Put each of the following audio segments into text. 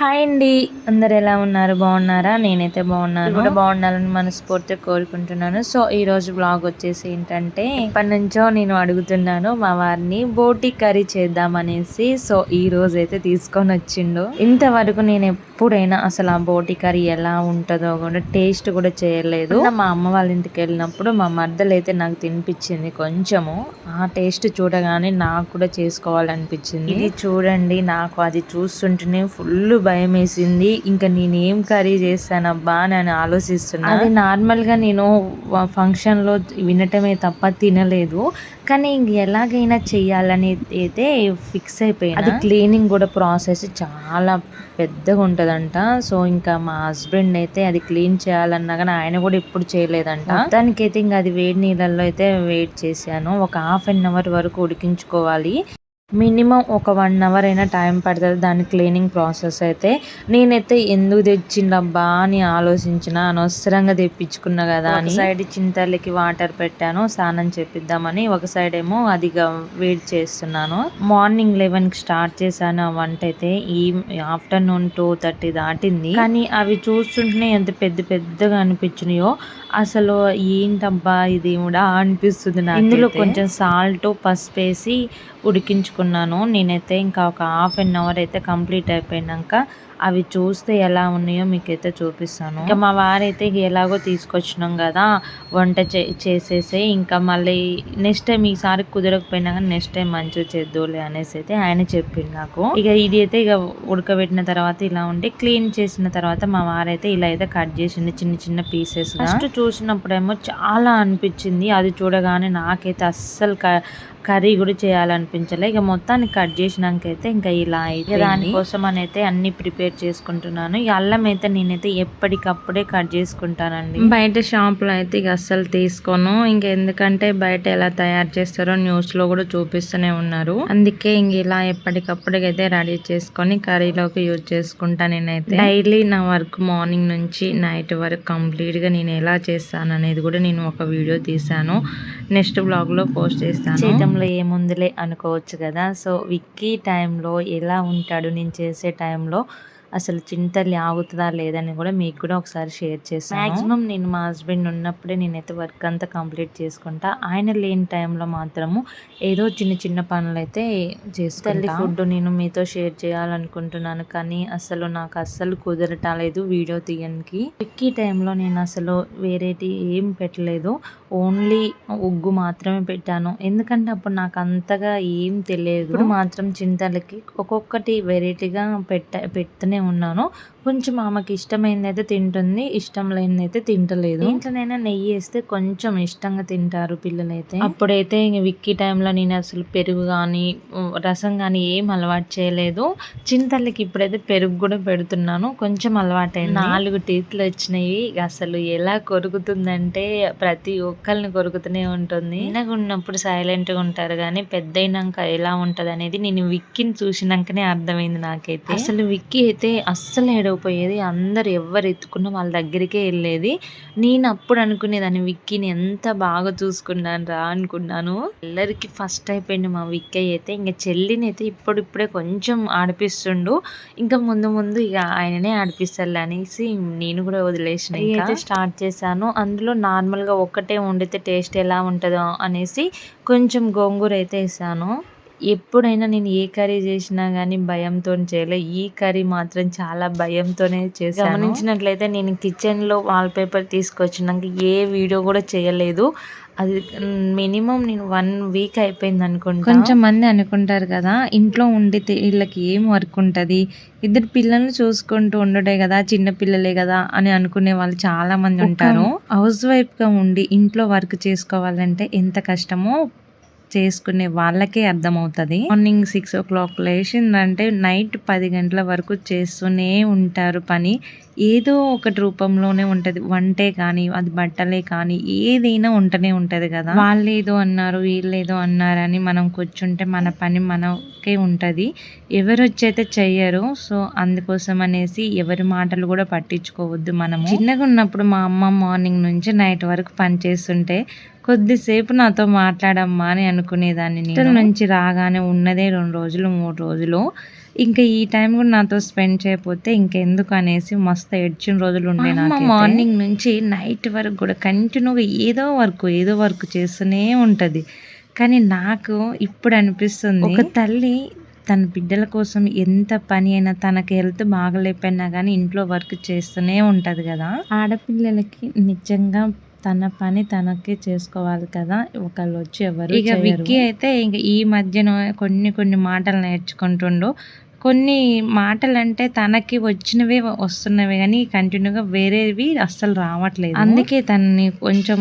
Hi అండి. అందరు ఎలా ఉన్నారు? బాగున్నారా? నేనైతే బాగున్నాను. కూడా బాగుండాలని మనస్ఫూర్తిగా కోరుకుంటున్నాను. సో ఈ రోజు బ్లాగ్ వచ్చేసి ఏంటంటే ఇప్పటి నుంచో నేను అడుగుతున్నాను మా వారిని బోటి కర్రీ చేద్దామనేసి సో ఈ రోజు అయితే తీసుకొని వచ్చిండు. ఇంతవరకు నేను ఎప్పుడైనా అసలు ఆ బోటి కర్రీ ఎలా ఉంటుందో కూడా టేస్ట్ కూడా చేయలేదు. మా అమ్మ వాళ్ళ ఇంటికి వెళ్ళినప్పుడు మా మర్దలు అయితే నాకు తినిపించింది కొంచెము. ఆ టేస్ట్ చూడగానే నాకు కూడా చేసుకోవాలనిపించింది. ఇది చూడండి నాకు అది చూస్తుంటేనే ఫుల్ భయం వేసింది ఇంకా నేను ఏం కర్రీ చేస్తానబ్బా అని ఆలోచిస్తున్నా. అది నార్మల్గా నేను ఫంక్షన్లో వినటమే తప్ప తినలేదు. కానీ ఇంక ఎలాగైనా చెయ్యాలని అయితే ఫిక్స్ అయిపోయింది అది క్లీనింగ్ కూడా ప్రాసెస్ చాలా పెద్దగా ఉంటదంట. సో ఇంకా మా హస్బెండ్ అయితే అది క్లీన్ చేయాలన్నా కానీ ఆయన కూడా ఎప్పుడు చేయలేదంట. దానికైతే ఇంకా అది వేడి నీళ్ళల్లో అయితే వెయిట్ చేశాను. ఒక హాఫ్ అన్ అవర్ వరకు ఉడికించుకోవాలి. మినిమం ఒక వన్ అవర్ అయినా టైం పడుతుంది దాని క్లీనింగ్ ప్రాసెస్ అయితే. నేనైతే ఎందుకు తెచ్చిండబ్బా అని ఆలోచించిన అనవసరంగా తెప్పించుకున్నా కదా అని. సైడ్ చింతలకి వాటర్ పెట్టాను స్నానం చేపిద్దామని. ఒక సైడ్ ఏమో అదిగా వెయిట్ చేస్తున్నాను. మార్నింగ్ లెవెన్కి స్టార్ట్ చేశాను ఆ వంట అయితే. ఈ ఆఫ్టర్నూన్ టూ థర్టీ దాటింది. కానీ అవి చూస్తుంటేనే ఎంత పెద్ద పెద్దగా అనిపించినాయో. అసలు ఏంటబ్బా ఇది కూడా అనిపిస్తుంది నాకు ఇందులో కొంచెం సాల్ట్ పసుపు వేసి ఉడికించుకున్నాను నేనైతే ఇంకా ఒక హాఫ్ అన్ అవర్ అయితే కంప్లీట్ అయిపోయినాక అవి చూస్తే ఎలా ఉన్నాయో మీకైతే చూపిస్తాను. ఇంకా మా వారైతే ఎలాగో తీసుకొచ్చినాం కదా వంట చే చేసేసి. ఇంకా మళ్ళీ నెక్స్ట్ టైం ఈసారి కుదరకపోయినా కానీ నెక్స్ట్ టైం మంచిగా చేద్దులే అనేసి అయితే ఆయన చెప్పింది నాకు. ఇక ఇది అయితే ఇక ఉడకబెట్టిన తర్వాత ఇలా ఉండి క్లీన్ చేసిన తర్వాత మా వారైతే ఇలా అయితే కట్ చేసింది చిన్న చిన్న పీసెస్ ఫస్ట్ చూసినప్పుడేమో చాలా అనిపించింది. అది చూడగానే నాకైతే అస్సలు కర్రీ కూడా చేయాలనిపించలే. ఇక మొత్తాన్ని కట్ చేసినాక అయితే ఇంకా ఇలా అయితే దానికోసం అని అయితే అన్ని ప్రిపేర్ చేసుకుంటున్నాను. ఈ అల్లం అయితే నేనైతే ఎప్పటికప్పుడే కట్ చేసుకుంటానండి. బయట షాప్లో అయితే ఇక అస్సలు తీసుకోను. ఇంకా ఎందుకంటే బయట ఎలా తయారు చేస్తారో న్యూస్లో కూడా చూపిస్తూనే ఉన్నారు. అందుకే ఇంక ఇలా ఎప్పటికప్పుడే అయితే రెడీ చేసుకొని కర్రీలోకి యూజ్ చేసుకుంటా నేనైతే. డైలీ నా వర్క్ మార్నింగ్ నుంచి నైట్ వరకు కంప్లీట్గా నేను ఎలా చేస్తాను అనేది కూడా నేను ఒక వీడియో తీసాను నెక్స్ట్ బ్లాగ్లో పోస్ట్ చేస్తాను. టైంలో ఏముందిలే అనుకోవచ్చు కదా. సో విక్కీ టైంలో ఎలా ఉంటాడు? నేను చేసే టైంలో అసలు చింతల్లి ఆగుతుందా లేదని కూడా మీకు కూడా ఒకసారి షేర్ చేస్తాను మాక్సిమం నేను మా హస్బెండ్ ఉన్నప్పుడే నేనైతే వర్క్ అంతా కంప్లీట్ చేసుకుంటా. ఆయన లేని టైంలో మాత్రము ఏదో చిన్న చిన్న పనులు అయితే చేస్తాను ఫుడ్ నేను మీతో షేర్ చేయాలనుకుంటున్నాను కానీ అసలు నాకు అస్సలు కుదరటాలేదు వీడియో తీయడానికి. విక్కీ టైంలో నేను అసలు వేరేటి ఏం పెట్టలేదు. ఓన్లీ ఉగ్గు మాత్రమే పెట్టాను. ఎందుకంటే అప్పుడు నాకు అంతగా ఏం తెలియదు. మాత్రం చింతలకి ఒక్కొక్కటి వెరైటీగా పెట్ట పెడుతూనే ఉన్నాను. కొంచెం ఆమెకి ఇష్టమైంది అయితే తింటుంది ఇష్టం లేనిది అయితే తింటలేదు. ఇంట్లోనైనా నెయ్యి వేస్తే కొంచెం ఇష్టంగా తింటారు పిల్లలైతే. అప్పుడైతే ఇంక విక్కీ టైంలో నేను అసలు పెరుగు కానీ రసం కానీ ఏం అలవాటు చేయలేదు. చింతలకి ఇప్పుడైతే పెరుగు కూడా పెడుతున్నాను. కొంచెం అలవాటైంది. నాలుగు టీత్లు వచ్చినాయి. అసలు ఎలా కొరుకుతుందంటే ప్రతి ఒక్కరిని కొరుకుతూనే ఉంటుంది. చిన్నగా ఉన్నప్పుడు సైలెంట్గా ఉంటారు కానీ పెద్ద అయినాక ఎలా ఉంటది అనేది నేను విక్కీని చూసినాకనే అర్థమైంది నాకైతే. అసలు విక్కీ అయితే అస్సలు ఏడవపోయేది అందరు ఎవరు ఎత్తుకున్నా వాళ్ళ దగ్గరికే వెళ్ళేది. నేను అప్పుడు అనుకునేదాన్ని విక్కీని ఎంత బాగా చూసుకున్నాను రా అనుకున్నాను. అందరికి ఫస్ట్ అయిపోయింది మా విక్కీ అయితే. ఇంకా చెల్లిని అయితే ఇప్పుడిప్పుడే కొంచెం ఆడిపిస్తుండు. ఇంకా ముందు ముందు ఇక ఆయననే ఆడిపిస్తారు అనేసి నేను కూడా వదిలేసిన అయితే స్టార్ట్ చేశాను. అందులో నార్మల్గా ఒక్కటే వండితే టేస్ట్ ఎలా ఉంటుందో అనేసి కొంచెం గోంగూర అయితే వేసాను. ఎప్పుడైనా నేను ఏ కర్రీ చేసినా కానీ భయంతో చేయలే. ఈ కర్రీ మాత్రం చాలా భయంతోనే చేసాను గమనించినట్లయితే నేను కిచెన్లో వాల్ పేపర్ తీసుకొచ్చినాక ఏ వీడియో కూడా చేయలేదు. అది మినిమం నేను వన్ వీక్ అయిపోయింది అనుకుంటా. కొంచెం మంది అనుకుంటారు కదా ఇంట్లో ఉండి వీళ్ళకి ఏం వర్క్ ఉంటుంది? ఇద్దరు పిల్లల్ని చూసుకుంటూ ఉండడే కదా చిన్న పిల్లలే కదా అని అనుకునే వాళ్ళు చాలా మంది ఉంటారు. హౌస్ వైఫ్గా ఉండి ఇంట్లో వర్క్ చేసుకోవాలంటే ఎంత కష్టమో చేసుకునే వాళ్ళకే అర్థమవుతుంది. మార్నింగ్ సిక్స్ ఓ క్లాక్ లేచిందంటే నైట్ పది గంటల వరకు చేస్తూనే ఉంటారు పని. ఏదో ఒకటి రూపంలోనే ఉంటుంది. వంటే కానీ అది బట్టలే కానీ ఏదైనా ఉంటనే ఉంటుంది కదా. వాళ్ళు ఏదో అన్నారు వీళ్ళు ఏదో అన్నారని మనం కూర్చుంటే మన పని మనకే ఉంటుంది. ఎవరు వచ్చైతే చెయ్యరు సో అందుకోసం అనేసి ఎవరి మాటలు కూడా పట్టించుకోవద్దు మనం చిన్నగా ఉన్నప్పుడు మా అమ్మ మార్నింగ్ నుంచి నైట్ వరకు పని చేస్తుంటే కొద్దిసేపు నాతో మాట్లాడమ్మా అని అనుకునేదాన్ని నేను. నుంచి రాగానే ఉన్నదే రెండు రోజులు మూడు రోజులు. ఇంకా ఈ టైం కూడా నాతో స్పెండ్ చేయకపోతే ఇంకెందుకు అనేసి మస్తు ఏడ్చిన రోజులు ఉండే నాకు మార్నింగ్ నుంచి నైట్ వరకు కూడా కంటిన్యూగా ఏదో వర్క్ ఏదో వర్క్ చేస్తూనే ఉంటుంది. కానీ నాకు ఇప్పుడు అనిపిస్తుంది ఒక తల్లి తన బిడ్డల కోసం ఎంత పని అయినా తనకి హెల్త్ బాగలేకపోయినా కానీ ఇంట్లో వర్క్ చేస్తూనే ఉంటుంది కదా. ఆడపిల్లలకి నిజంగా తన పని తనకే చేసుకోవాలి కదా. ఒకళ్ళు వచ్చి ఎవరు ఇక విక్కీ అయితే ఇంక ఈ మధ్యన కొన్ని కొన్ని మాటలు నేర్చుకుంటుండు. కొన్ని మాటలంటే తనకి వచ్చినవే వస్తున్నవి కానీ కంటిన్యూగా వేరేవి అస్సలు రావట్లేదు. అందుకే తనని కొంచెం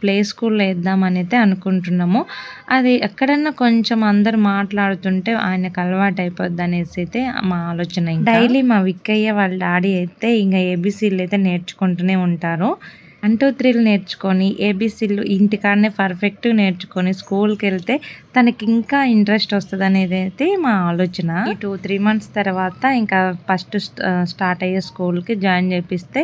ప్లే స్కూల్లో వేద్దామని అయితే అనుకుంటున్నాము. అది ఎక్కడన్నా కొంచెం అందరు మాట్లాడుతుంటే ఆయనకు అలవాటు అయిపోద్ది అనేసి అయితే మా ఆలోచన డైలీ మా విక్కయ్య వాళ్ళ డాడీ అయితే ఇంకా ఏబీసీలు అయితే నేర్చుకుంటూనే ఉంటారు. వన్ టూ త్రీలు నేర్చుకొని ఏబీసీలు ఇంటికాడనే పర్ఫెక్ట్గా నేర్చుకొని స్కూల్కి వెళ్తే తనకి ఇంకా ఇంట్రెస్ట్ వస్తుంది అనేది అయితే మా ఆలోచన. టూ త్రీ మంత్స్ తర్వాత ఇంకా ఫస్ట్ స్టార్ట్ అయ్యే స్కూల్కి జాయిన్ చేపిస్తే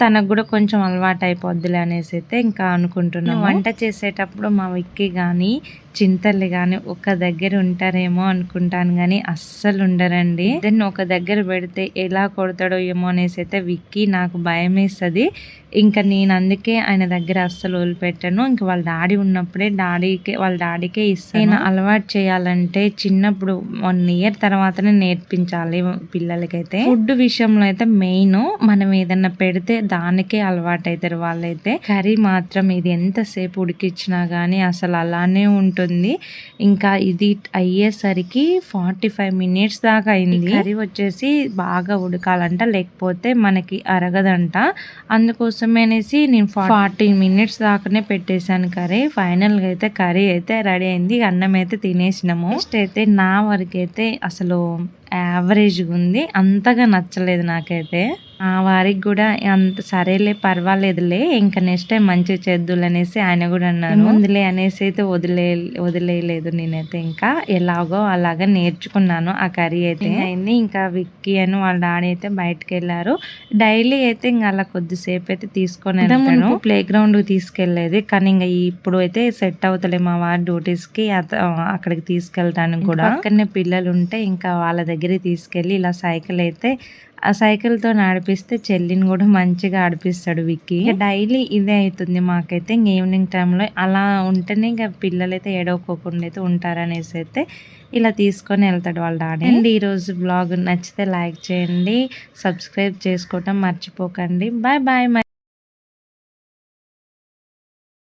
తనకు కూడా కొంచెం అలవాటు అయిపోద్దిలే అనేసి అయితే ఇంకా అనుకుంటున్నాను వంట చేసేటప్పుడు మా విక్కి కానీ చింతల్లి కానీ ఒక దగ్గర ఉంటారేమో అనుకుంటాను కానీ అస్సలు ఉండరండి. దెన్ ఒక దగ్గర పెడితే ఎలా కొడతాడో ఏమో అనేసి అయితే విక్కి నాకు భయం వేస్తుంది ఇంకా నేను అందుకే ఆయన దగ్గర అస్సలు వదిలిపెట్టాను. ఇంకా వాళ్ళ డాడీ ఉన్నప్పుడే డాడీకి వాళ్ళ డాడీకే ఇస్తాను. నేను అలవాటు చేయాలంటే చిన్నప్పుడు వన్ ఇయర్ తర్వాతనే నేర్పించాలి పిల్లలకైతే. ఫుడ్ విషయంలో అయితే మెయిన్ మనం ఏదన్నా పెడితే దానికే అలవాటు అవుతారు వాళ్ళైతే. కర్రీ మాత్రం ఇది ఎంతసేపు ఉడికిచ్చినా గానీ అసలు అలానే ఉంటుంది. ఇంకా ఇది అయ్యేసరికి ఫార్టీ ఫైవ్ మినిట్స్ దాకా అయింది. కర్రీ వచ్చేసి బాగా ఉడకాలంట లేకపోతే మనకి అరగదంట. అందుకోసం కోసమే అనేసి నేను ఫార్టీ మినిట్స్ దాకానే పెట్టేశాను కర్రీ. ఫైనల్గా అయితే కర్రీ అయితే రెడీ అయింది. అన్నం అయితే తినేసినాము. నెక్స్ట్ అయితే నా వరకు అయితే అసలు యావరేజ్గా ఉంది. అంతగా నచ్చలేదు నాకైతే. ఆ వారికి కూడా అంత సరేలే పర్వాలేదులే ఇంకా నెక్స్ట్ టైం మంచి చేద్దులు అనేసి ఆయన కూడా అన్నారు. ముందులే అనేసి అయితే వదిలే వదిలేయలేదు నేనైతే ఇంకా. ఎలాగో అలాగా నేర్చుకున్నాను ఆ కర్రీ అయితే. అయింది. ఇంకా విక్కీ అని వాళ్ళ డాడీ అయితే బయటకు వెళ్ళారు. డైలీ అయితే ఇంకా అలా కొద్దిసేపు అయితే తీసుకొని వెళ్తాను ప్లే గ్రౌండ్ తీసుకెళ్ళేది. కానీ ఇంకా ఇప్పుడు అయితే సెట్ అవుతలే మా వారి డ్యూటీస్కి అక్కడికి తీసుకెళ్తాను కూడా. అక్కడనే పిల్లలు ఉంటే ఇంకా వాళ్ళ దగ్గర తీసుకెళ్ళి ఇలా సైకిల్ అయితే ఆ సైకిల్తో నడిపిస్తే చెల్లిని కూడా మంచిగా ఆడిపిస్తాడు విక్కీ. డైలీ ఇదే అవుతుంది మాకైతే. ఇంక ఈవినింగ్ టైంలో అలా ఉంటేనే ఇంకా పిల్లలు అయితే ఏడవకోకుండా అయితే ఉంటారనేసి అయితే ఇలా తీసుకొని వెళ్తాడు వాళ్ళ డాడీ. అండ్ ఈరోజు బ్లాగ్ నచ్చితే లైక్ చేయండి సబ్స్క్రైబ్ చేసుకోవటం మర్చిపోకండి. Bye bye